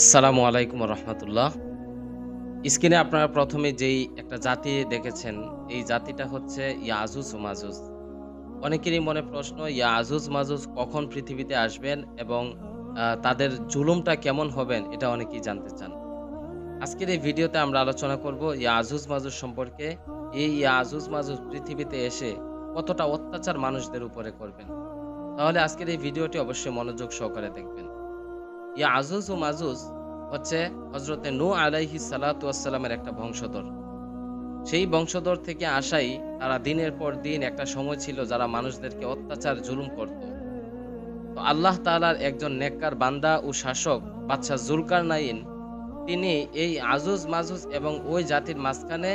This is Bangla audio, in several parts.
আসসালামু আলাইকুম রহমতুল্লাহ। স্ক্রিনে আপনারা প্রথমে যেই একটা জাতি দেখেছেন, এই জাতিটা হচ্ছে ইয়াজুজ মাজুজ। অনেকেরই মনে প্রশ্ন, ইয়াজুজ মাজুজ কখন পৃথিবীতে আসবেন এবং তাদের জুলুমটা কেমন হবেন, এটা অনেকেই জানতে চান। আজকের এই ভিডিওতে আমরা আলোচনা করব ইয়াজুজ মাজুজ সম্পর্কে। এই ইয়াজুজ মাজুজ পৃথিবীতে এসে কতটা অত্যাচার মানুষদের উপরে করবেন? তাহলে আজকের এই ভিডিওটি অবশ্যই মনোযোগ সহকারে দেখবেন। ইয়া আজুজ ও মাজুজ হচ্ছে হজরতে নু আলাইহি সালাতামের একটা বংশধর। সেই বংশধর থেকে আসাই তারা দিনের পর দিন একটা সময় ছিল যারা মানুষদেরকে অত্যাচার, জুলুম করত। তো আল্লাহ তাআলার একজন নেককার বান্দা ও শাসক বাদশাহ জুলকার নাইন তিনি এই আজুজ মাজুজ এবং ওই জাতির মাঝখানে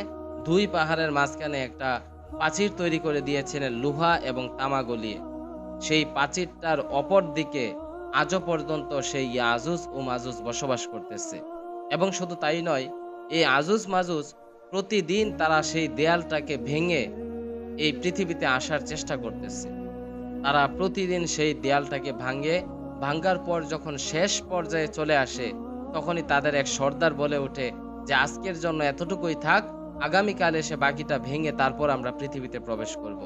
দুই পাহাড়ের মাঝখানে একটা প্রাচীর তৈরি করে দিয়েছিলেন লোহা এবং তামা গলিয়ে। সেই প্রাচীরটার অপর দিকে আজও পর্যন্ত সেই আজুজ ও মাজুজ বসবাস করতেছে। এবং শুধু তাই নয়, এই আজুজ মাজুজ প্রতিদিন তারা সেই দেয়ালটাকে ভেঙে এই পৃথিবীতে আসার চেষ্টা করতেছে। তারা প্রতিদিন সেই দেয়ালটাকে ভাঙে, ভাঙ্গার পর যখন শেষ পর্যায়ে চলে আসে, তখনই তাদের এক সর্দার বলে ওঠে যে, আজকের জন্য এতটুকুই থাক, আগামীকাল এসে বাকিটা ভেঙে তারপর আমরা পৃথিবীতে প্রবেশ করব।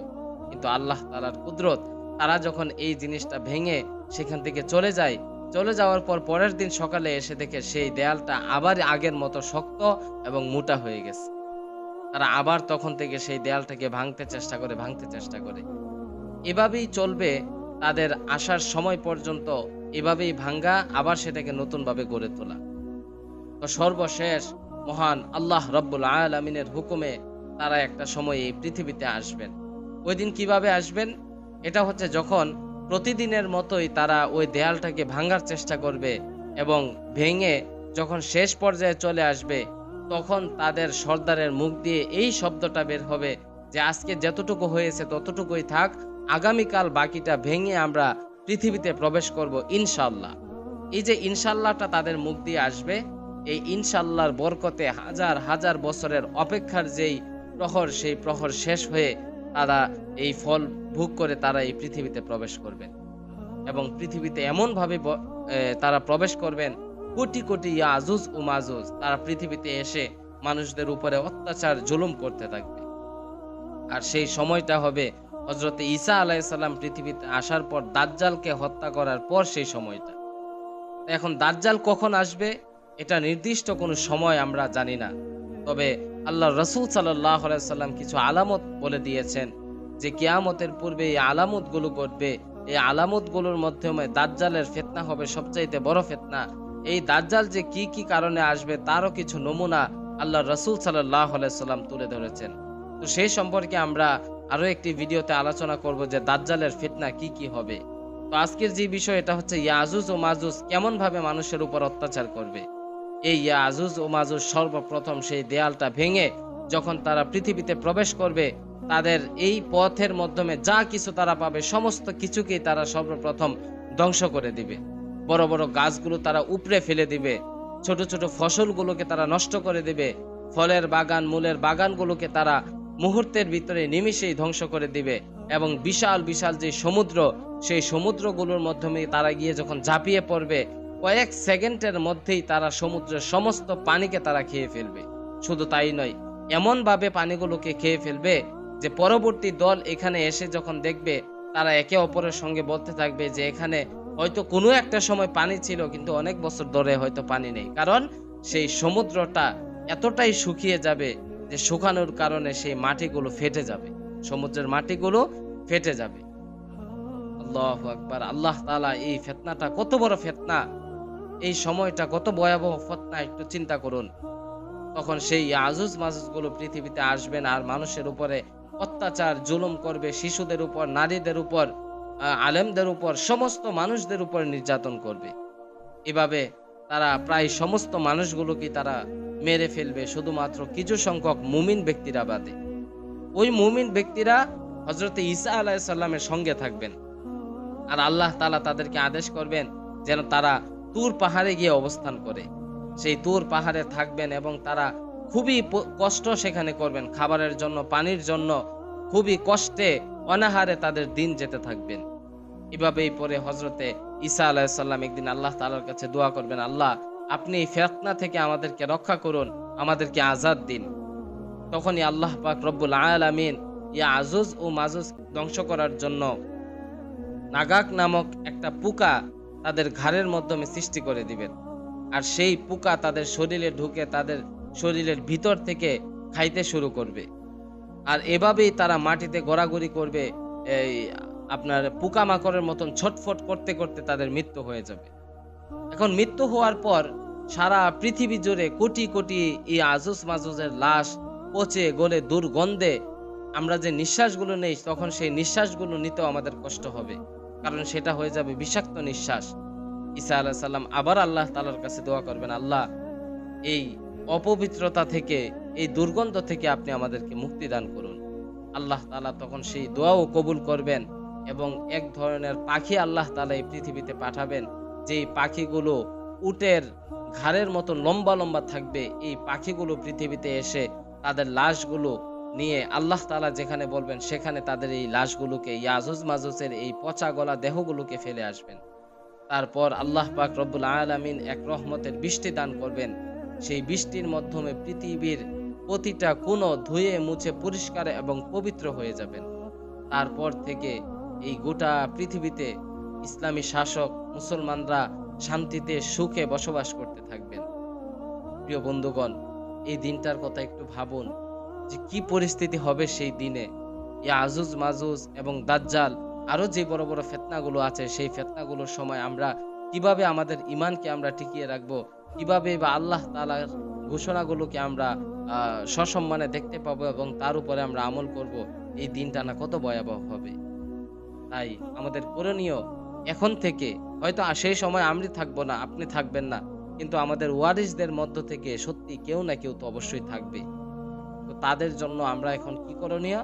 কিন্তু আল্লাহ তালার কুদরত, তারা যখন এই জিনিসটা ভেঙে সেখান থেকে চলে যায় চলে যাওয়ার পর পরের দিন সকালে এসে দেখে সেই দেয়ালটা আবার আগের মতো শক্ত এবং মোটা হয়ে গেছে। তারা আবার তখন থেকে সেই দেয়ালটাকে ভাঙতে চেষ্টা করে, ভাঙতে চেষ্টা করে। এভাবেই চলবে, তাদের আসার সময় পর্যন্ত এভাবেই ভাঙ্গা আবার সেটাকে নতুনভাবে গড়ে তোলা। তো সর্বশেষ মহান আল্লাহ রব্বুল আলমিনের হুকুমে তারা একটা সময় এই পৃথিবীতে আসবেন। ওই দিন কীভাবে আসবেন? এটা হচ্ছে যখন প্রতিদিনের মতোই তারা ওই দেয়ালটাকে ভাঙার চেষ্টা করবে এবং ভেঙে যখন শেষ পর্যায়ে চলে আসবে, তখন তাদের সর্দারের মুখ দিয়ে এই শব্দটা বের হবে যে আজকে যতটুকু হয়েছে ততটুকুই থাক, আগামীকাল বাকিটা ভেঙে আমরা পৃথিবীতে প্রবেশ করব ইনশাল্লাহ এই যে ইনশাল্লাহটা তাদের মুখ দিয়ে আসবে, এই ইনশাল্লাহর বরকতে হাজার হাজার বছরের অপেক্ষার যেই প্রহর, সেই প্রহর শেষ হয়ে তারা এই ফল ভোগ করে তারা এই পৃথিবীতে প্রবেশ করবেন। এবং পৃথিবীতে এমনভাবে তারা প্রবেশ করবেন, কোটি কোটি আজুজ ও মাজুজ, তারা পৃথিবীতে এসে মানুষদের উপরে অত্যাচার, জুলুম করতে থাকবে। আর সেই সময়টা হবে হজরতে ঈসা আলাইসাল্লাম পৃথিবীতে আসার পর দাজ্জালকে হত্যা করার পর সেই সময়টা। এখন দাজ্জাল কখন আসবে, এটা নির্দিষ্ট কোনো সময় আমরা জানি না। তবে আল্লাহ রসুল সাল্লাম কিছু আলামত বলে দিয়েছেন যে কিয়ামতের পূর্বে এই আলামতগুলো ঘটবে। এই আলামতগুলোর মাধ্যমে দাজ্জালের ফেতনা হবে সবচাইতে বড় ফেতনা। এই দাজ্জাল যে কি কি কারণে আসবে তারও কিছু নমুনা আল্লাহ রসুল সাল্লাহ সাল্লাম তুলে ধরেছেন। তো সেই সম্পর্কে আমরা আরও একটি ভিডিওতে আলোচনা করব যে দাজ্জালের ফিতনা কি কি হবে। তো আজকের যে বিষয় এটা হচ্ছে ইয়াজুজ ও মাজুজ কেমন ভাবে মানুষের উপর অত্যাচার করবে। এই ইয়াজুজ ও মাজুজ সর্বপ্রথম সেই দেয়ালটা ভেঙে যখন তারা পৃথিবীতে প্রবেশ করবে, তাদের এই পথের মাধ্যমে যা কিছু তারা পাবে, সমস্ত কিছুকেই তারা সর্বপ্রথম ধ্বংস করে দিবে। বড় বড় গাছগুলো তারা উপড়ে ফেলে দিবে, ছোট ছোট ফসলগুলোকে তারা নষ্ট করে দিবে, ফলের বাগান, মূলের বাগানগুলোকে তারা মুহূর্তের ভিতরে নিমিষেই ধ্বংস করে দিবে এবং বিশাল বিশাল যে সমুদ্র, সেই সমুদ্রগুলোর মাধ্যমে তারা গিয়ে যখন ঝাঁপিয়ে পড়বে কয়েক সেকেন্ডের মধ্যেই তারা সমুদ্রের সমস্ত পানিকে তারা খেয়ে ফেলবে। শুধু তাই নয়, এমনভাবে পানিগুলোকে খেয়ে ফেলবে যে পরবর্তী দল এখানে এসে যখন দেখবে, তারা একে অপরের সঙ্গে বলতে থাকবে যে এখানে হয়তো কোনো একটা সময় পানি ছিল, কিন্তু অনেক বছর ধরে হয়তো পানি নেই। কারণ সেই সমুদ্রটা এতটাই শুকিয়ে যাবে যে শুকানোর কারণে সেই মাটিগুলো ফেটে যাবে। সমুদ্রের মাটিগুলো ফেটে যাবে। আল্লাহ আকবার। আল্লাহ তাআলা এই ফেতনাটা কত বড় ফেতনা। এই সময়টা কত ভয়াবহ ফেতনা, একটু চিন্তা করুন। তখন সেই আজুজ মাজুজগুলো পৃথিবীতে আসবেন আর মানুষের উপরে অত্যাচার, জুলুম করবে, শিশুদের উপর, নারীদের উপর আলেমদের উপর, সমস্ত মানুষদের উপর নির্যাতন করবে। এভাবে তারা প্রায় সমস্ত মানুষগুলোকে তারা মেরে ফেলবে, শুধুমাত্র কিছু সংখ্যক মুমিন ব্যক্তিরা বাদে। ওই মুমিন ব্যক্তিরা হজরতে ঈসা আলাইসাল্লামের সঙ্গে থাকবেন। আর আল্লাহ তালা তাদেরকে আদেশ করবেন, যেন তারা তুর পাহাড়ে গিয়ে অবস্থান করে। সেই তুর পাহাড়ে থাকবেন এবং তারা খুবই কষ্ট সেখানে করবেন। খাবারের জন্য, পানির জন্য খুবই কষ্টে, অনাহারে তাদের দিন যেতে থাকবেন। এভাবেই পরে হজরতে ঈসা আলাইসাল্লাম একদিন আল্লাহ তালার কাছে দোয়া করবেন, আল্লাহ, আপনি এই ফেতনা থেকে আমাদেরকে রক্ষা করুন, আমাদেরকে আজাদ দিন। তখনই আল্লাহ পাক রব্বুল আলামিন ইয়া আজুজ ও মাজুজ ধ্বংস করার জন্য নাগাক নামক একটা পোকা তাদের ঘাড়ের মাধ্যমে সৃষ্টি করে দিবেন। আর সেই পোকা তাদের শরীরে ঢুকে তাদের শরীরের ভিতর থেকে খাইতে শুরু করবে। আর এভাবেই তারা মাটিতে গড়াগড়ি করবে, এই আপনার পোকামাকড়ের মতন ছটফট করতে করতে তাদের মৃত্যু হয়ে যাবে। এখন মৃত্যু হওয়ার পর সারা পৃথিবী জুড়ে কোটি কোটি এই আজুস মাজুজের লাশ পচে গলে দুর্গন্ধে আমরা যে নিঃশ্বাসগুলো নেই, তখন সেই নিঃশ্বাসগুলো নিতেও আমাদের কষ্ট হবে। কারণ সেটা হয়ে যাবে বিষাক্ত নিঃশ্বাস। ঈসা আলাহ সাল্লাম আবার আল্লাহ তালার কাছে দোয়া করবেন, আল্লাহ, এই অপবিত্রতা থেকে, এই দুর্গন্ধ থেকে আপনি আমাদেরকে মুক্তি দান করুন। আল্লাহ তালা তখন সেই দোয়াও কবুল করবেন এবং এক ধরনের পাখি আল্লাহ তালা এই পৃথিবীতে পাঠাবেন, যেই পাখিগুলো উটের ঘাড়ের মতো লম্বা লম্বা থাকবে, এই পাখিগুলো পৃথিবীতে এসে তাদের লাশগুলো নিয়ে আল্লাহ তালা যেখানে বলবেন, সেখানে তাদের এই লাশগুলোকে ইয়াজুজ মাজুজের এই পচা গলা দেহগুলোকে ফেলে আসবেন। তারপর আল্লাহ পাক রব্বুল আলামিন এক রহমতের বৃষ্টি দান করবেন। সেই বৃষ্টির মাধ্যমে পৃথিবীর প্রতিটা কোনো ধুয়ে মুছে পরিষ্কার এবং পবিত্র হয়ে যাবেন। তারপর থেকে এই গোটা পৃথিবীতে ইসলামী শাসক, মুসলমানরা শান্তিতে সুখে বসবাস করতে থাকবেন। প্রিয় বন্ধুগণ, এই দিনটার কথা একটু ভাবুন। যে কি পরিস্থিতি হবে সেই দিনে? আজুজ মাজুজ এবং দাজ্জাল, আরও যে বড় বড় ফেতনাগুলো আছে, সেই ফেতনাগুলোর সময় আমরা কীভাবে আমাদের ইমানকে আমরা টিকিয়ে রাখব? কীভাবে বা আল্লাহ তালার ঘোষণাগুলোকে আমরা সসম্মানে দেখতে পাবো এবং তার উপরে আমরা আমল করব? এই দিনটা না কত ভয়াবহ হবে। তাই আমাদের করণীয় এখন থেকে, হয়তো সেই সময় আমি থাকব না, আপনি থাকবেন না, কিন্তু আমাদের ওয়ারিসদের মধ্য থেকে সত্যি কেউ না কেউ তো অবশ্যই থাকবে তাদের জন্য আমরা এখন কি করণীয়?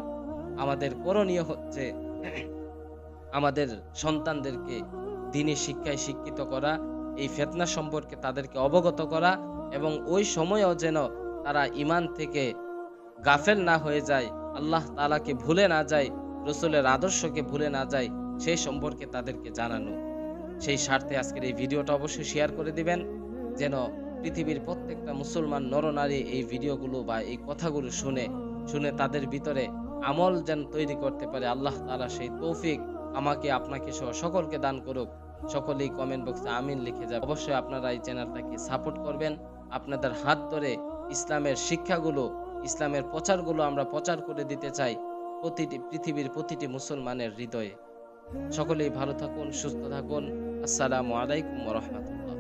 আমাদের করণীয় হচ্ছে আমাদের সন্তানদেরকে দিনী শিক্ষায় শিক্ষিত করা, এই ফেতনা সম্পর্কে তাদেরকে অবগত করা এবং ওই সময়ও যেন তারা ইমান থেকে গাফেল না হয়ে যায়, আল্লাহ তালাকে ভুলে না যায়, রসুলের আদর্শকে ভুলে না যায়, সেই সম্পর্কে তাদেরকে জানানো। সেই স্বার্থে আজকের এই ভিডিওটা অবশ্যই শেয়ার করে দিবেন, যেন পৃথিবীর প্রত্যেকটা মুসলমান, নরনারী এই ভিডিওগুলো বা এই কথাগুলো শুনে শুনে তাদের ভিতরে আমল যেন তৈরি করতে পারে, আল্লাহ তাআলা সেই তৌফিক আমাকে, আপনাকে সহ সকলকে দান করুক। সকলেই কমেন্ট বক্সে আমিন লিখে যাবে। অবশ্যই আপনারা এই চ্যানেলটাকে সাপোর্ট করবেন। আপনাদের হাত ধরে ইসলামের শিক্ষাগুলো, ইসলামের প্রচারগুলো আমরা প্রচার করে দিতে চাই প্রতিটি পৃথিবীর প্রতিটি মুসলমানের হৃদয়ে। সকলেই ভালো থাকুন, সুস্থ থাকুন। আসসালামু আলাইকুম রহমতুল্লাহ।